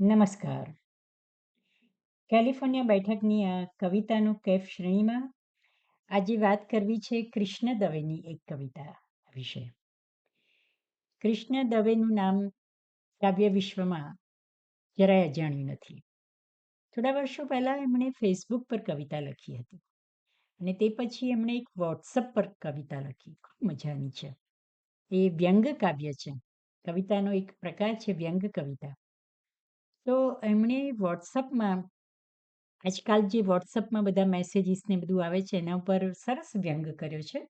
નમસ્કાર. કેલિફોર્નિયા બેઠકની આ કવિતાનું કેફ શ્રેણીમાં આજે વાત કરવી છે કૃષ્ણ દવેની એક કવિતા વિશે. કૃષ્ણ દવેનું નામ કાવ્ય વિશ્વમાં જરાય અજાણ્યું નથી. થોડા વર્ષો પહેલાં એમણે ફેસબુક પર કવિતા લખી હતી અને તે પછી એમણે એક વોટ્સઅપ પર કવિતા લખી ખૂબ મજાની છે એ વ્યંગ કાવ્ય છે કવિતાનો એક પ્રકાર છે વ્યંગ કવિતા તો એમણે વોટ્સઅપમાં, આજકાલ જે વોટ્સઅપમાં બધા મેસેજીસ ને બધું આવે છે, એના ઉપર સરસ વ્યંગ કર્યો છે.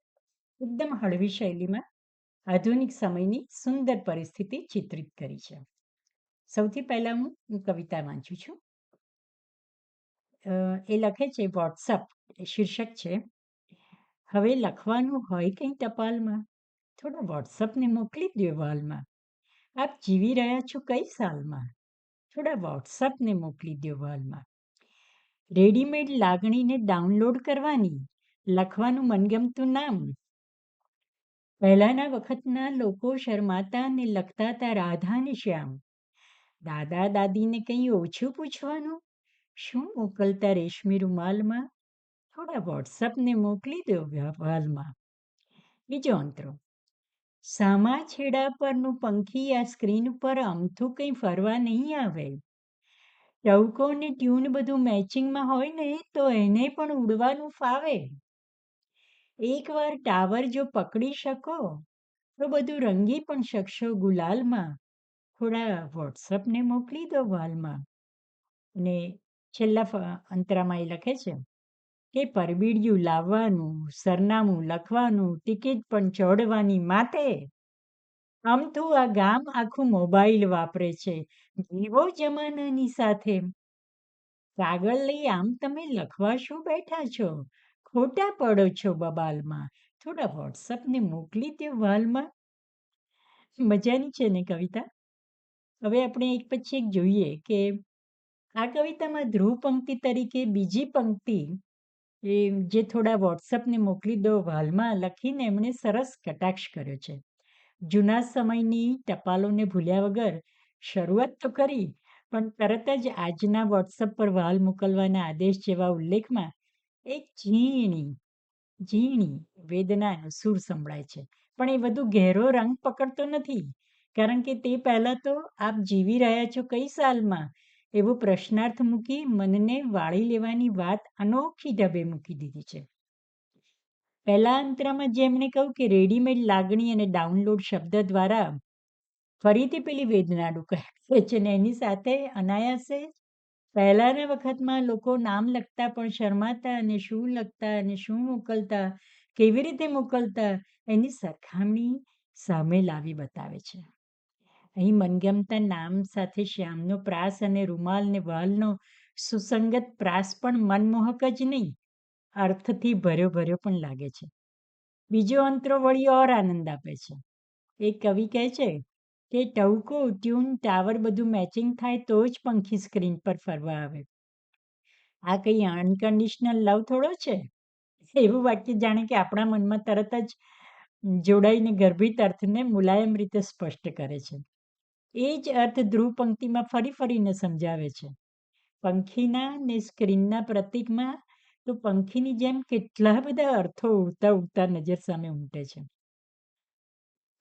એકદમ હળવી શૈલીમાં આધુનિક સમયની સુંદર પરિસ્થિતિ ચિત્રિત કરી છે. સૌથી પહેલાં હું કવિતા વાંચું છું. એ લખે છે, વોટ્સઅપ શીર્ષક છે. હવે લખવાનું હોય કંઈ ટપાલમાં, થોડું વોટ્સઅપને મોકલી દો વાલમાં. આપ જીવી રહ્યા છો કઈ સાલમાં? થોડા વોટ્સઅપને મોકલી દો વાલમાં. રેડીમેડ લાગણીને ડાઉનલોડ કરવાની, લખવાનું મનગમતું નામ. પહેલાના વખતના લોકો શરમાતા અને લખતા હતા રાધા ને શ્યામ. દાદા દાદીને કંઈ ઓછું પૂછવાનું? શું મોકલતા રેશમી રૂમાલમાં? થોડા વોટ્સઅપને મોકલી દો વાલમાં. બીજો અંતરો. સામા છેડા પરનું પંખી આ સ્ક્રીન પર અમથું કંઈ ફરવા નહીં આવે. ટવકો ને ટ્યુન બધું મેચિંગમાં હોય ને, તો એને પણ ઉડવાનું ફાવે. એકવાર ટાવર જો પકડી શકો, તો બધું રંગી પણ શકશો ગુલાલમાં. થોડા વોટ્સઅપને મોકલી દો વાલમાં. અને છેલ્લા અંતરામાં એ લખે છે કે પરબીડિયું લાવવાનું, સરનામું લખવાનું, ટિકિટ પણ ચોડવાની આમ આમથું આ ગામ આખું મોબાઈલ વાપરે છે. જીવો જમાનાની સાથે. કાગળ લઈ આમ તમે લખવા શું બેઠા છો? ખોટા પડો છો બબાલમાં. થોડા વોટ્સઅપને મોકલી દો વાલમાં. મજાની છે ને કવિતા? હવે આપણે એક પછી એક જોઈએ કે આ કવિતામાં ધ્રુવ પંક્તિ તરીકે બીજી પંક્તિ એ જે થોડા વોટ્સઅપને મોકલી દો, વાલમાં લખીને એમણે સરસ કટાક્ષ કર્યો છે. જૂના સમયની ટપાલોને ભૂલ્યા વગર શરૂઆત તો કરી, પણ તરત જ આજના વોટ્સઅપ પર વાલ મોકલવાના આદેશ જેવા ઉલ્લેખમાં એક ઝીણી ઝીણી વેદનાનો સૂર સંભળાય છે. પણ એ વધુ ઘેરો રંગ પકડતો નથી, કારણ કે તે પહેલાં તો આપ જીવી રહ્યા છો કઈ સાલમાં? એવો પ્રશ્નાર્થ મૂકી મનને વાળી લેવાની વાત અનોખી ઢબે મૂકી દીધી છે. પહેલા અંતરામાં જેમણે કહ્યું કે રેડીમેડ લાગણી અને ડાઉનલોડ શબ્દ દ્વારા ફરીથી પેલી વેદનાનું કહે છે ને એની સાથે અનાયાસે પહેલાના વખતમાં લોકો નામ લખતા પણ શરમાતા અને શું લખતા અને શું મોકલતા, કેવી રીતે મોકલતા એની સરખામણી સામે લાવી બતાવે છે. અહીં મનગમતા નામ સાથે શ્યામનો પ્રાસ અને રૂમાલ ને વાલનો સુસંગત પ્રાસ પણ મનમોહક જ નહીં, અર્થથી ભર્યો ભર્યો પણ લાગે છે. બીજો અંતરો વળી ઓર આનંદ આપે છે. એક કવિ કહે છે કે ટવકો ટ્યુન ટાવર બધું મેચિંગ થાય તો જ પંખી સ્ક્રીન પર ફરવા આવે. આ કંઈ અનકન્ડિશનલ લવ થોડો છે? એવું વાક્ય જાણે કે આપણા મનમાં તરત જ જોડાઈને ગર્ભિત અર્થને મુલાયમ રીતે સ્પષ્ટ કરે છે. એ જ અર્થ ધ્રુવ પંક્તિમાં ફરી ફરીને સમજાવે છે. પંખીના ને સ્ક્રીનના પ્રતીકમાં તો પંખીની જેમ કેટલા બધા અર્થો ઉડતા ઉડતા નજર સામે ઉમટે છે.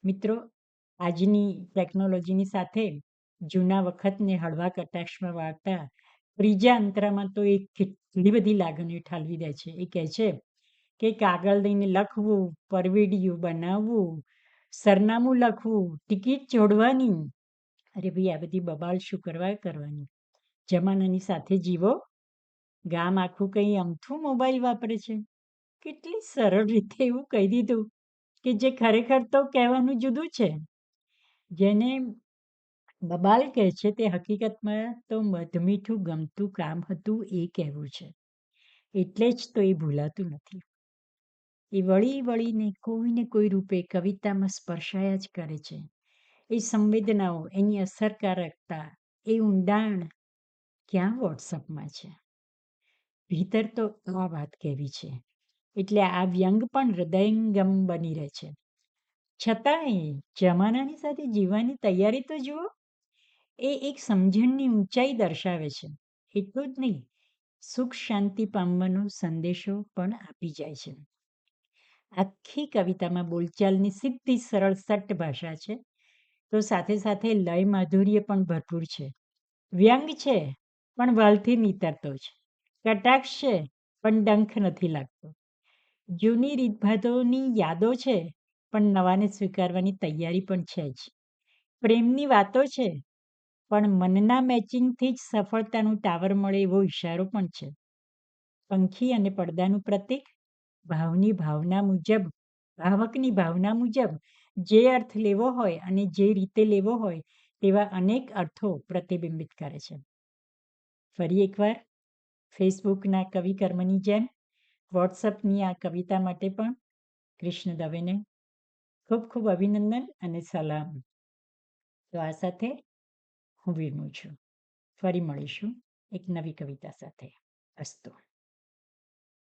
મિત્રો, આજની ટેકનોલોજીની સાથે જૂના વખતને હળવા કટાક્ષમાં વાળતા ત્રીજા અંતરામાં તો એ કેટલી બધી લાગણીઓ ઠાલવી દે છે. એ કહે છે કે કાગળ લઈને લખવું, પરવીડિયું બનાવવું, સરનામું લખવું, ટિકિટ જોડવાની અરે ભાઈ, આ બધી બબાલ શું કરવા કરવાની? જમાનાની સાથે જીવો. ગામ આખું કંઈ અમથું મોબાઈલ વાપરે છે. કેટલી સરળ રીતે એવું કહી દીધું કે જે ખરેખર તો કહેવાનું જુદું છે. જેને બબાલ કહે છે તે હકીકતમાં તો મધમીઠું ગમતું કામ હતું એ કહેવું છે. એટલે જ તો એ ભૂલાતું નથી. એ વળી વળીને કોઈને કોઈ રૂપે કવિતામાં સ્પર્શાયા જ કરે છે. એ સંવેદનાઓ એની અસરકારકતા એ ઊંડાણ ક્યાં વોટ્સઅપમાં છે? ભીતર તો આ વાત કહેવી છે? એટલે આ વ્યંગ પણ હૃદયંગમ બની રહે છે. છતાંય જમાનાની સાથે જીવવાની તૈયારી તો જુઓ, એ એક સમજણની ઊંચાઈ દર્શાવે છે. એટલું જ નહીં, સુખ શાંતિ પામવાનો સંદેશો પણ આપી જાય છે. આખી કવિતામાં બોલચાલની સીધી સરળ સટ્ટ ભાષા છે. તો સાથે સાથે લય માધુર્ય પણ ભરપૂર છે. વ્યંગ છે, પણ વાલથી નીતરતો છે. કટાક્ષ છે, પણ ડંખ નથી લાગતો. જૂની રીતભાતોની યાદો છે, પણ નવાને સ્વીકારવાની તૈયારી પણ છે જ. પ્રેમની વાતો છે, પણ મનના મેચિંગથી જ સફળતાનું ટાવર મળે એવો ઇશારો પણ છે. પંખી અને પડદાનું પ્રતીક, ભાવની ભાવના મુજબ, ભાવકની ભાવના મુજબ જે અર્થ લેવો હોય અને જે રીતે લેવો હોય તેવા અનેક અર્થો પ્રતિબિંબિત કરે છે. ફરી એકવાર, ફેસબુકના કવિ કર્મની જેમ, વોટ્સઅપની આ કવિતા માટે પણ કૃષ્ણ દવેને ખૂબ ખૂબ અભિનંદન અને સલામ. તો આ સાથે હું વિરમું છું. ફરી મળીશું એક નવી કવિતા સાથે. અસ્તુ.